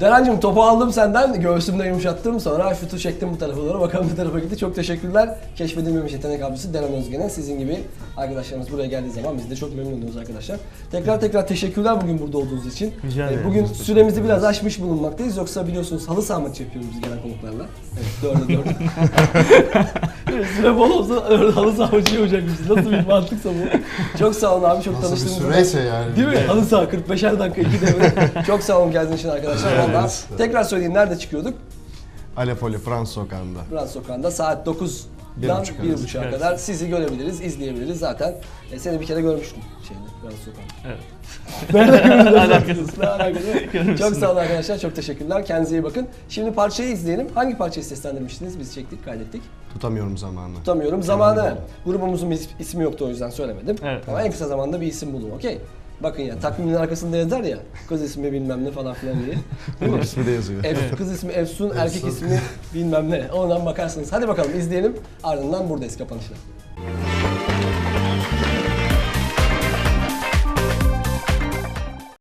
Derencim topu aldım senden, göğsümde yumuşattım. Sonra şutu çektim bu tarafa doğru. Bakalım bu tarafa gitti. Çok teşekkürler. Keşfedilmemiş yetenek abisi Deren Özgen'e. Sizin gibi arkadaşlarımız buraya geldiği zaman biz de çok memnun oluyoruz arkadaşlar. Tekrar tekrar teşekkürler bugün burada olduğunuz için. Rica Ee, ederim. Bugün süremizi biraz aşmış bulunmaktayız. Yoksa biliyorsunuz halı saha maçı yapıyoruz biz gelen konuklarla. Evet, dörde dört. süre bol olsa halı saha maçı yapacakmışız. Nasıl bir mantıksa bu. Çok sağ olun abi. Çok Nasıl bir tanıştığımız süreyse yani. Değil mi? Halı saha 45'er dakika iki devre. çok sağ olun geldiğiniz için arkadaşlar. Evet. Vallahi tekrar söyleyeyim nerede çıkıyorduk? Alepoli Frans Sokağı'nda. Frans Sokağı'nda saat 9 1.30'dan 1.30'a kadar, kadar sizi görebiliriz, izleyebiliriz. Zaten e, seni bir kere görmüştüm şeyde, Beyaz Sokağı'nda. Evet. Alakasız. Alakasız. çok sağ olun arkadaşlar. Çok teşekkürler. Kendinize iyi bakın. Şimdi parçayı izleyelim. Hangi parçayı seslendirmiştiniz? Biz çektik, kaydettik. Tutamıyorum zamanı. Tutamıyorum zamanı. Grubumuzun ismi yoktu o yüzden söylemedim. Evet. Ama en kısa zamanda bir isim bulun. Okey. Bakın ya takvimin arkasında yazar ya kız ismi bilmem ne falan filan diye. Benim mi? ismi de yazıyor. Ef- kız ismi Efsun, erkek ismi bilmem ne. Ondan bakarsınız. Hadi bakalım izleyelim. Ardından buradayız kapanışla.